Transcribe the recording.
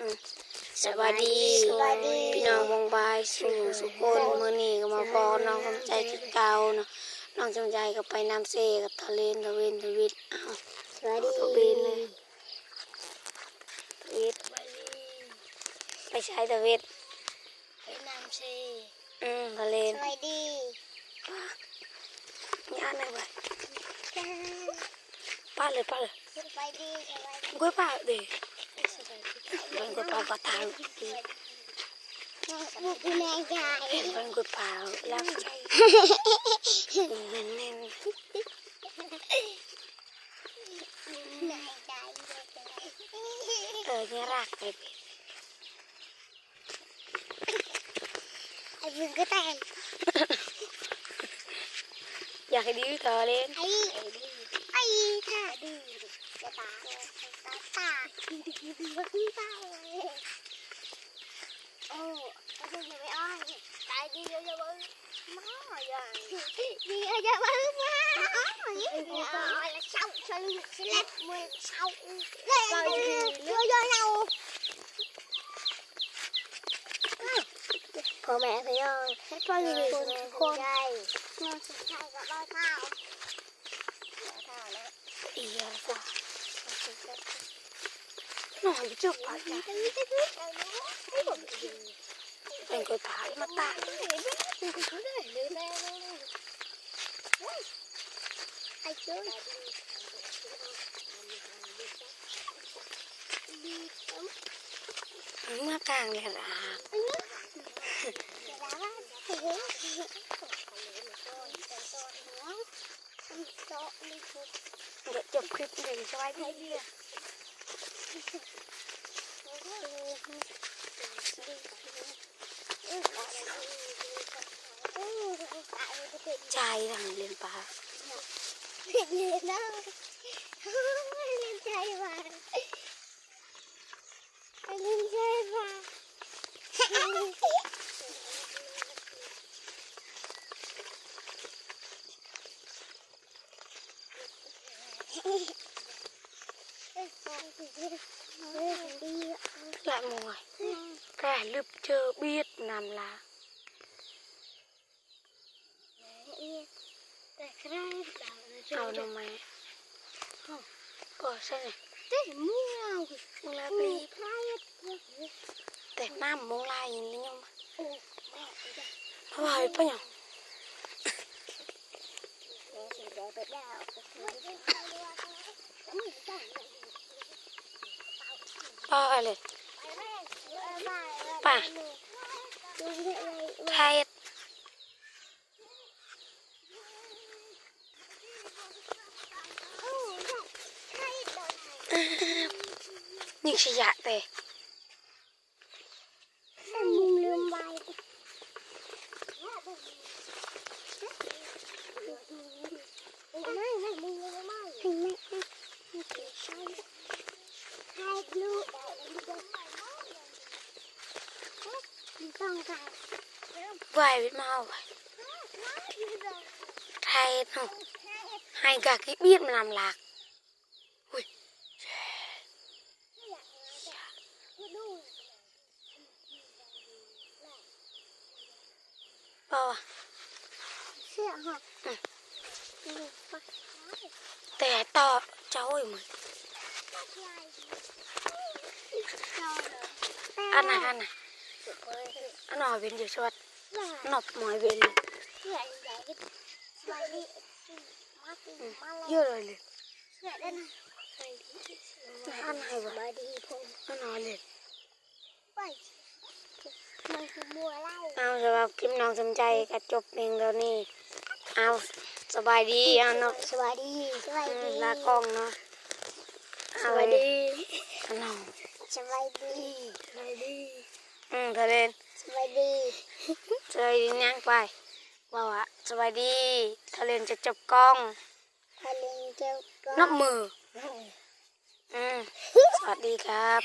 อืมสวัสดีสวัสดี พี่น้องวงบายสู่สุกคนมื้อนี้ก็มาพอน้องสมใจคือเก่าเนาะน้องสมใจก็ไปน้ำเซกับทะเลนทะเวนทวิตอ้าวสวัสดีทะเวนเลยทวิตไปใช้ทวิตไปน้ำเชอืมทะเลสนวัสดีมีอันไหนไปจ้าป้าเลยป้าเลยสวัสดีสวัสดีกล้วยป้าเด็สวัสดี มันกล้วยป้าก็ทางดีบุกแม่ยายมันกล้วยป้ารักใจแน่นแน่นแม่เออเนี่ยรักไปเป็นไอ้บุญก็แต่งอยากให้ดีเธอเล่นไอ้ไอ้ค่ะดีจะตาตาตาบึ้งตาโอ้ก็จะไม่อ้อนตายดีเยอะๆบึ้งมาอย่างดีเยอะๆบึ้งมาอ๋ออย่างนี้แล้วเช่าเฉลี่ยเล็บมือเช่ายเยอะๆเราพ่อแม่พี่น้องให้พ่อมีคนคนใหญ่มาสุดท้ายกับบ้านข้าวข้าวแล้วอีเยอะกว่ายเลยป้ามาตากไอ้จุ๊ยมากลางเลยรักเดี๋ยวจบคลิปหนึ่งสบายดี ใจทำเรียนปลาเรียนเรียนนะเรียนใจมาเรียนใจมา lại mồi cả lụp chờ biết làm là แต่ครั้งเราเอาหน่อไม้ก็ใช่ไหมเต้มูเรามึงลามีปีพลายแต่ น้ำมงลายอย่างนี้ยังโอ้แม่เพราะว่าไปยังแม่สีแดงไปแล้วป้าอะไรไทยยิงขยะแต่มึงลืมใบไม่ไม่มึงลืมไม่ไม่ไม่ใช่ blue. Vậy màu Thay không? Hay cả cái biết mà làm lạc. Ui. Bao à? Ừ. To, cháu ơi mình. อเจ้าอีกมึงอันไหนอันไหนอันหน่อยเป็นอยู่สวัสดนบหมอยเป็นเลยเยอะเลยเลยอันไหนวะบดีผมอันหน่อยเลยไปมันคือบัวเล่าเอาสำหรับคลิปน้องสนใจก็จบเพียงเท่านี้เอาสบายดีเอาเนาะสวัสดีสวัสอืมดีลากล้องเนาะ สเอาวัสดีอันน้องสวัสดีสวัสดีอืมเธอเล่นสวัสดีสวัสดีนั่งไปบอกว่าสวัสดีเธอเล่นจะจบกล้องพลิงเจ้าก็นับมืออืมสวัสดีครับ